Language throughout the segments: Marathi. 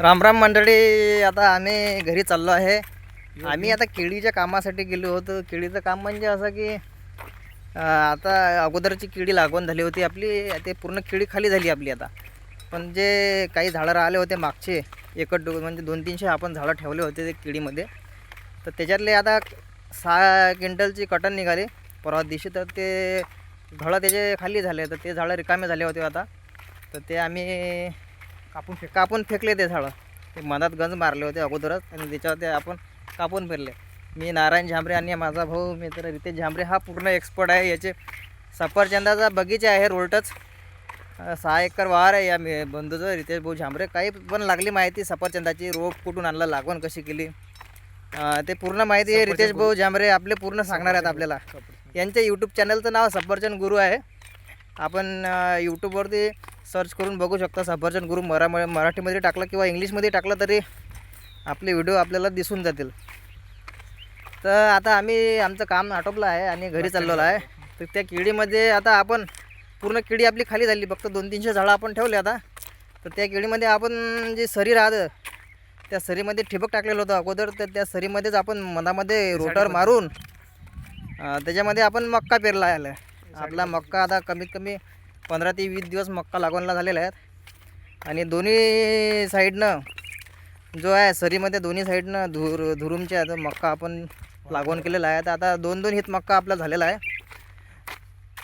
राम राम मंडळी आता आम्ही घरी चाललो आहे. आम्ही आता केळीच्या कामासाठी गेलो होतो. केळीचं काम म्हणजे असं की आता अगोदरची केळी लागवण झाली होती आपली. ते पूर्ण केळी खाली झाली आपली आता. पण जे काही झाडं राहिले होते मागचे एकट डो म्हणजे दोन तीनशे आपण झाडं ठेवले होते ते केळीमध्ये. तर त्याच्यातले आता सहा क्विंटलची कटन निघाली. परवा दिवशी तर ते झाडं त्याचे खाली झाले. तर ते झाडं रिकामे झाले होते आता. तर ते आम्ही कापून फेक कापून फेकले ते झाडं. ते मनात गंज मारले होते अगोदरच आणि त्याच्यावर ते आपण कापून फिरले. मी नारायण झांबरे आणि माझा भाऊ मित्र रितेश झांबरे हा पूर्ण एक्सपर्ट आहे. याचे सफरचंदाचा बगीचा आहे रोलटच सहा एकर वार आहे या मी बंधूचं रितेश भाऊ झांबरे काही पण लागली माहिती सफरचंदाची रोप कुठून आणला लागवण कशी केली? ते पूर्ण माहिती आहे. रितेश भाऊ झांबरे आपले पूर्ण सांगणार आहेत आपल्याला. यांच्या यूट्यूब चॅनलचं नाव सफरचंद गुरु आहे. आपण यूट्यूबवरती सर्च करून बघू शकता. सफरचंद गुरु मरा मराठीमध्ये टाकलं किंवा इंग्लिशमध्ये टाकलं तरी आपले व्हिडिओ आपल्याला दिसून जातील. तर आता आम्ही आमचं काम आटोपलं आहे आणि घरी चाललेलो आहे. तर त्या केळीमध्ये आता आपण पूर्ण केळी आपली खाली झाली. फक्त दोन तीनशे झाडं आपण ठेवले आता. तर त्या केळीमध्ये आपण जे सरी राहतं त्या सरीमध्ये ठिबक टाकलेलं होतं अगोदर. तर त्या सरीमध्येच आपण मधामध्ये रोटर मारून त्याच्यामध्ये आपण मक्का पेरला आहे. आपला मक्का आता कमीत कमी पंधरा ते वीस दिवस मक्का लागवणला झालेला आहे. आणि दोन्ही साईडनं जो आहे सरीमध्ये दोन्ही साईडनं धुर धुरुमच्या मक्का आपण लागवण केलेला आहे तर आता दोन दोन हित मक्का आपला झालेला आहे.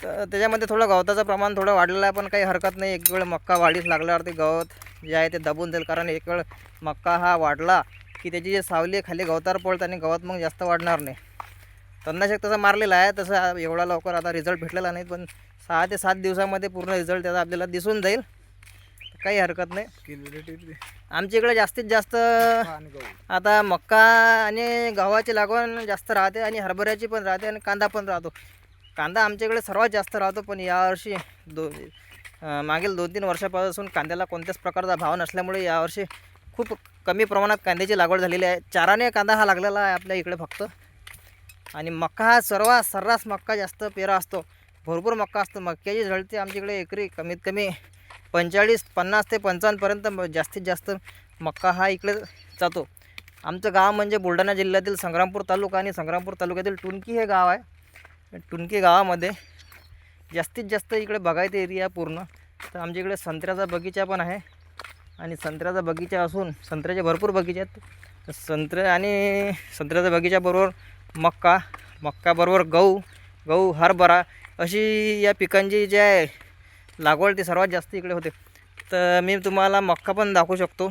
तर त्याच्यामध्ये थोडं गवताचं प्रमाण थोडं वाढलेलं आहे पण काही हरकत नाही. एक वेळ मक्का वाढीस लागल्यावर ते गवत जे आहे ते दबून जाईल कारण एक वेळ मक्का हा वाढला की त्याची जे सावली खाली गवतावर पडतं आणि गवत मग जास्त वाढणार नाही. तणनाशक तसं मारलेलं आहे तसं एवढा लवकर आता रिझल्ट भेटलेला नाही पण सहा ते सात दिवसामध्ये पूर्ण रिझल्ट त्याचा आपल्याला दिसून जाईल. काही हरकत नाही. आमच्या इकडे जास्तीत जास्त आता मक्का आणि गव्हाची लागवण जास्त राहते आणि हरभऱ्याची पण राहते आणि कांदा पण राहतो. कांदा आमच्याकडे सर्वात जास्त राहतो पण यावर्षी दो मागील दोन तीन वर्षापासून कांद्याला कोणत्याच प्रकारचा भाव नसल्यामुळे यावर्षी खूप कमी प्रमाणात कांद्याची लागवड झालेली आहे. चाराने कांदा हा लागलेला आहे आपल्या इकडे फक्त. आणि मक्का हा सर्वात सर्रास मक्का जास्त पेरा असतो. भरपूर मक्का असतो. मक्याची झळती आमच्याकडे एकरी कमीत कमी पंचेचाळीस पन्नास ते पंचावन्नपर्यंत जास्तीत जास्त मक्का हा इकडे जातो. आमचं गाव म्हणजे बुलढाणा जिल्ह्यातील संग्रामपूर तालुका आणि संग्रामपूर तालुक्यातील टुनकी हे गाव आहे. टुनकी गावामध्ये जास्तीत जास्त इकडे बघायचं एरिया पूर्ण. तर आमच्या इकडे संत्र्याचा बगीचा पण आहे. आणि संत्र्याचा बगीचा असून संत्र्याचे भरपूर बगीचे आहेत. संत्र्या संत्रे आणि संत्र्याच्या बगीच्याबरोबर मक्का मक्काबरोबर गहू गहू हरभरा अशी या पिकांची जी आहे लागवड ती सर्वात जास्त इकडे होते. तर मी तुम्हाला मक्का पण दाखवू शकतो.